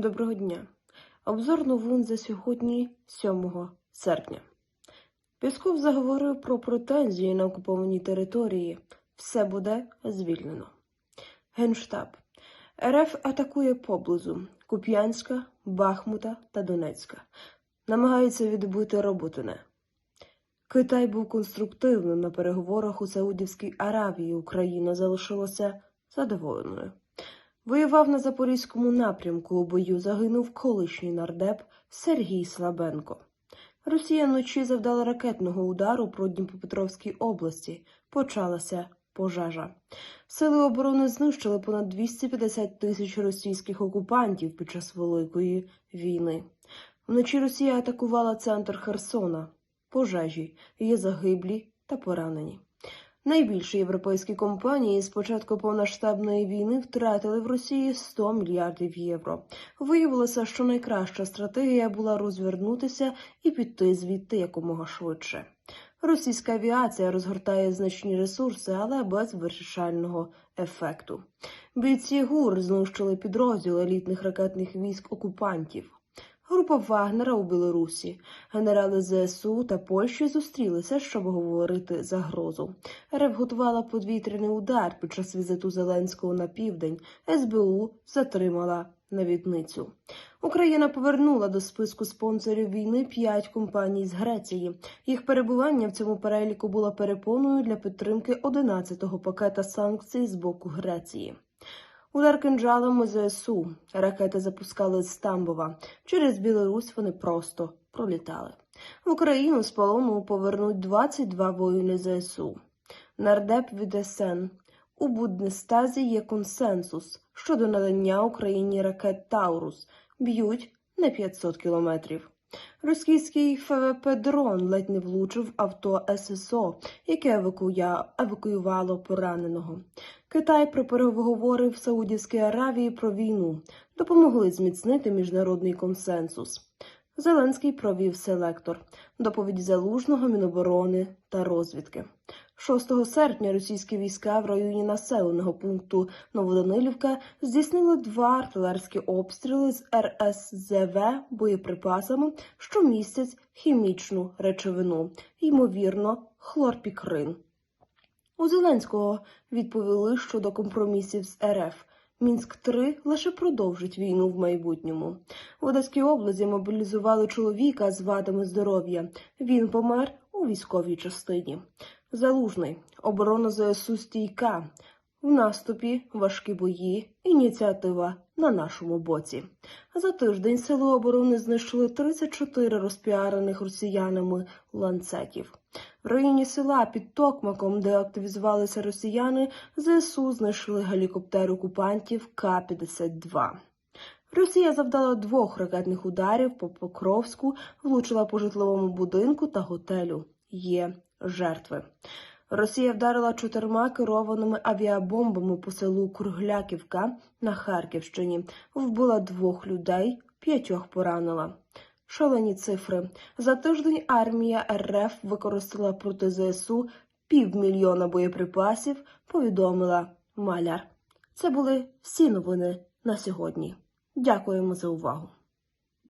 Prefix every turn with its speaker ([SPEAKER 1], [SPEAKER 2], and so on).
[SPEAKER 1] Доброго дня. Обзор новин за сьогодні, 7 серпня. Пісков заговорив про претензії на окуповані території. Все буде звільнено. Генштаб. РФ атакує поблизу Куп'янська, Бахмута та Донецька. Намагається відбити Роботине. Китай був конструктивним на переговорах у Саудівській Аравії. Україна залишилася задоволеною. Воював на Запорізькому напрямку. У бою загинув колишній нардеп Сергій Слабенко. Росія вночі завдала ракетного удару про Дніпропетровській області. Почалася пожежа. Сили оборони знищили понад 250 тисяч російських окупантів під час Великої війни. Вночі Росія атакувала центр Херсона. Пожежі є загиблі та поранені. Найбільші європейські компанії з початку повноштабної війни втратили в Росії 100 мільярдів євро. Виявилося, що найкраща стратегія була розвернутися і піти звідти якомога швидше. Російська авіація розгортає значні ресурси, але без вирішального ефекту. Бійці ГУР знищили підрозділ елітних ракетних військ окупантів. Група Вагнера у Білорусі, генерали ЗСУ та Польщі зустрілися, щоб говорити загрозу. РФ готувала подвітряний удар під час візиту Зеленського на південь. СБУ затримала навідницю. Україна повернула до списку спонсорів війни п'ять компаній з Греції. Їх перебування в цьому переліку було перепоною для підтримки 11-го пакета санкцій з боку Греції. Удар кинджалом ЗСУ. Ракети запускали з Тамбова. Через Білорусь вони просто пролітали. В Україну з полону повернуть 22 воїни ЗСУ. Нардеп від СН. У Буднестазі є консенсус щодо надання Україні ракет Таурус. Б'ють на 500 кілометрів. Російський ФВП-дрон ледь не влучив авто ССО, яке евакуювало пораненого. Китай переговори в Саудівській Аравії про війну допомогли зміцнити міжнародний консенсус. Зеленський провів селектор, доповідь залужного Міноборони та розвідки. 6 серпня російські війська в районі населеного пункту Новоданилівка здійснили два артилерські обстріли з РСЗВ боєприпасами, що містять хімічну речовину, ймовірно, хлорпікрин. У Зеленського відповіли щодо компромісів з РФ. Мінськ 3 лише продовжить війну в майбутньому. В Одеській області мобілізували чоловіка з вадами здоров'я. Він помер у військовій частині. Залужний оборона ЗСУ стійка. В наступі важкі бої, ініціатива на нашому боці. За тиждень сили оборони знищили 34 розпіарених росіянами ланцетів. В районі села під Токмаком, де активізувалися росіяни, ЗСУ знищили гелікоптер окупантів К-52. Росія завдала двох ракетних ударів по Покровську, влучила по житловому будинку та готелю. Є жертви. Росія вдарила чотирма керованими авіабомбами по селу Кругляківка на Харківщині, вбила двох людей, п'ятьох поранила. Шалені цифри. За тиждень армія РФ використала проти ЗСУ півмільйона боєприпасів, повідомила Маляр. Це були всі новини на сьогодні. Дякуємо за увагу.